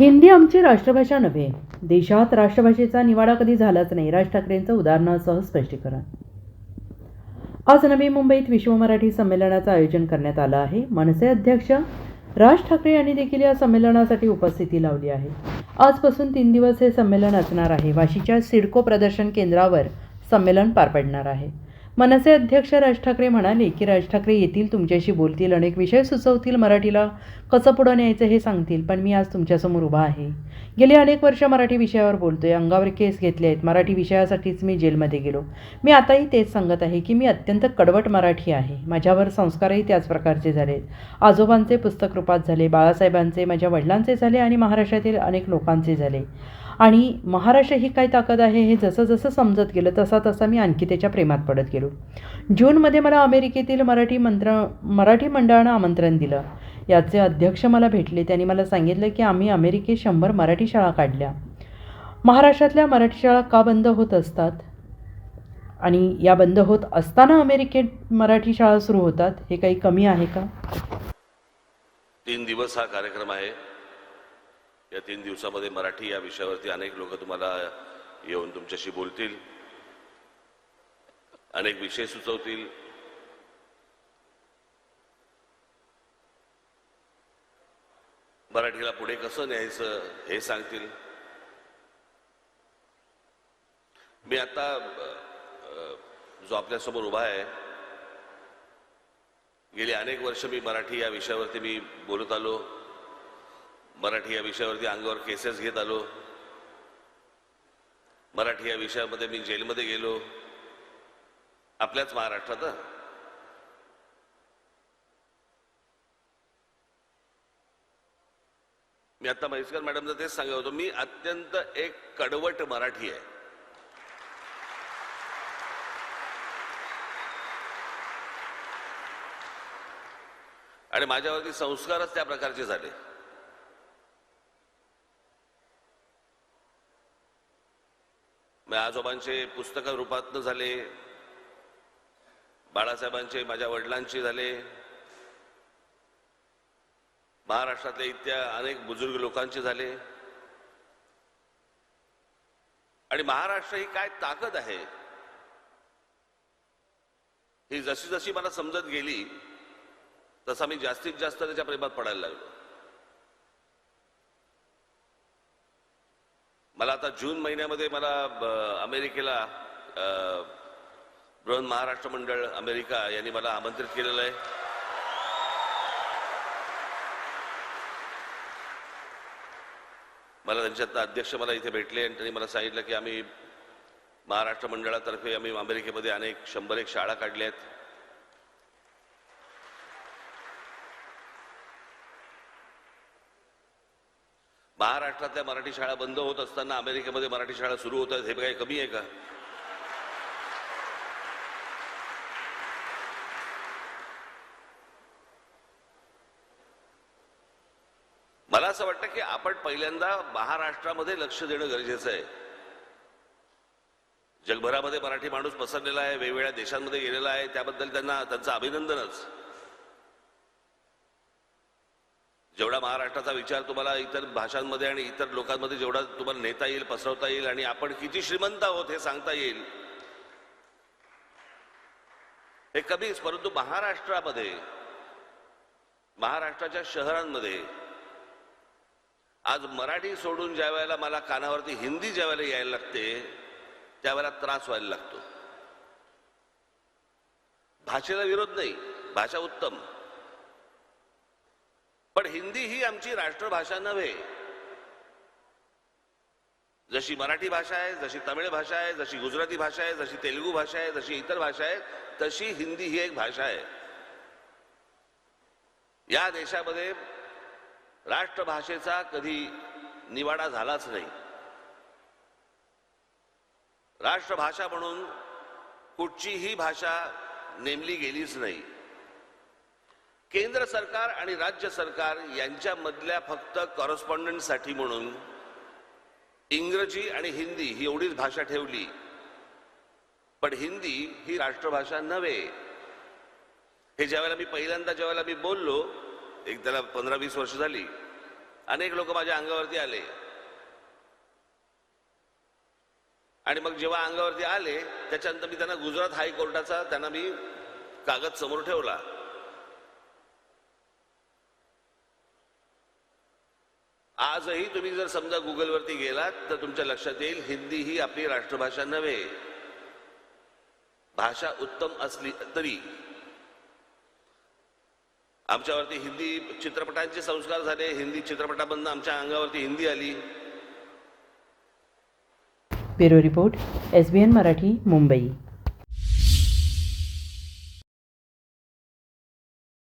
हिंदी आमची राष्ट्रभाषा नव्हे. देशात राष्ट्रभाषेचा निवाडा कधी झालाच नाही राज ठाकरेंचं उदाहरणासह स्पष्टीकरण. आज नवी मुंबईत विश्व मराठी संमेलनाचं आयोजन करण्यात आलं आहे. मनसे अध्यक्ष राज ठाकरे यांनी देखील या संमेलनासाठी उपस्थिती लावली आहे. आजपासून तीन दिवस हे संमेलन असणार आहे. वाशीच्या सिडको प्रदर्शन केंद्रावर संमेलन पार पडणार आहे. मनसे अध्यक्ष राज ठाकरे म्हणाले की राज ठाकरे येतील तुमच्याशी बोलतील अनेक विषय सुचवतील मराठीला. कसं पुढं न्यायचं हे सांगतील पण मी आज तुमच्यासमोर उभा आहे. गेली अनेक वर्ष मराठी विषयावर बोलतोय अंगावर केस घेतले आहेत. मराठी विषयासाठीच मी जेलमध्ये गेलो. मी आताही तेच सांगत आहे की मी अत्यंत कडवट मराठी आहे. माझ्यावर संस्कारही त्याच प्रकारचे झाले आजोबांचे पुस्तक रूपात झाले बाळासाहेबांचे माझ्या वडिलांचे झाले आणि महाराष्ट्रातील अनेक लोकांचे झाले. आणि महाराष्ट्र ही काय ताकद आहे हे जसं जसं समजत गेलं तसा तसा मी आणखी त्याच्या प्रेमात पडत गेलो. जूनमध्ये मला अमेरिकेतील मराठी मंत्र मराठी मंडळानं आमंत्रण दिलं. याचे अध्यक्ष मला भेटले. त्यांनी मला सांगितलं की आम्ही अमेरिकेत शंभर मराठी शाळा काढल्या. महाराष्ट्रातल्या मराठी शाळा का बंद होत असतात? आणि या बंद होत असताना अमेरिकेत मराठी शाळा सुरू होतात? हे काही कमी आहे का? तीन दिवस हा कार्यक्रम आहे. या तीन दिवसामध्ये मराठी या विषयावरती अनेक लोक तुम्हाला येऊन तुमच्याशी बोलतील. अनेक विषय सुचवतील. मराठीला पुढे कसं न्यायचं हे सांगतील. मी आता जो आपल्यासमोर उभा आहे गेली अनेक वर्ष मी मराठी या विषयावरती मी बोलत आलो. मराठी या विषयावरती अंगावर केसेस घेत आलो. मराठी या विषयामध्ये मी जेलमध्ये गेलो. आपल्याच महाराष्ट्रात मी आता म्हैसकर मॅडमचं तेच सांगत होतो मी अत्यंत एक कडवट मराठी आहे. आणि माझ्यावरती संस्कारच त्या प्रकारचे झाले. आजोबांचे पुस्तक रूपातनं झाले बाळासाहेबांचे माझ्या वडिलांचे झाले. महाराष्ट्रातल्या इत्या अनेक बुजुर्ग लोकांचे झाले. आणि महाराष्ट्र ही काय ताकद आहे? ही जशी जशी मला समजत गेली तसा मी जास्तीत जास्त त्याच्या प्रेमात पडायला लागलो. मला आता जून महिन्यामध्ये मला ब- अमेरिकेला बृहन महाराष्ट्र मंडळ अमेरिका यांनी मला आमंत्रित केलेलं आहे. मला त्यांच्यात अध्यक्ष मला इथे भेटले आणि त्यांनी मला सांगितलं की आम्ही महाराष्ट्र मंडळातर्फे आम्ही अमेरिकेमध्ये अनेक शंभर एक शाळा काढल्या आहेत. महाराष्ट्रातल्या मराठी शाळा बंद होत असताना अमेरिकेमध्ये मराठी शाळा सुरू होत आहेत हे काही कमी आहे का? मला असं वाटतं की आपण पहिल्यांदा महाराष्ट्रामध्ये लक्ष देणं गरजेचं आहे. जगभरामध्ये मराठी माणूस पसरलेला आहे वेगवेगळ्या देशांमध्ये गेलेला आहे त्याबद्दल त्यांना त्यांचं अभिनंदनच. जेवढा महाराष्ट्राचा विचार तुम्हाला इतर भाषांमध्ये आणि इतर लोकांमध्ये जेवढा तुम्हाला नेता येईल पसरवता येईल आणि आपण किती श्रीमंत आहोत हे सांगता येईल. हे कमीच परंतु महाराष्ट्रामध्ये महाराष्ट्राच्या शहरांमध्ये आज मराठी सोडून ज्या वेळेला मला कानावरती हिंदी ज्या वेळेला यायला लागते त्यावेळेला त्रास व्हायला लागतो. भाषेला विरोध नाही भाषा उत्तम. पण हिंदी ही आमची राष्ट्रभाषा नव्हे. जशी मराठी भाषा आहे जशी तमिळ भाषा आहे जशी गुजराती भाषा आहे जशी तेलुगू भाषा आहे जशी इतर भाषा आहे तशी हिंदी ही एक भाषा आहे. या देशामध्ये राष्ट्रभाषेचा कधी निवाडा झालाच नाही. राष्ट्रभाषा म्हणून कुठचीही भाषा नेमली गेलीच नाही. केंद्र सरकार आणि राज्य सरकार यांच्यामधल्या फक्त कॉरस्पॉन्डंटसाठी म्हणून इंग्रजी आणि हिंदी ही एवढीच भाषा ठेवली. पण हिंदी ही राष्ट्रभाषा नव्हे. हे ज्यावेळेला मी पहिल्यांदा ज्यावेळेला मी बोललो एक त्याला पंधरा वीस वर्ष झाली अनेक लोक माझ्या अंगावरती आले. आणि मग जेव्हा अंगावरती आले त्याच्यानंतर मी त्यांना गुजरात हायकोर्टाचा त्यांना मी कागद समोर ठेवला. आजही तुम्ही जर समजा गुगलवरती गेलात तर तुमच्या लक्षात येईल हिंदी ही आपली राष्ट्रभाषा नव्हे. भाषा उत्तम असली तरी. आमच्यावरती हिंदी चित्रपटांचे संस्कार झाले हिंदी चित्रपटामधनं आमच्या अंगावरती हिंदी आली. Bureau report S B N Marathi Mumbai.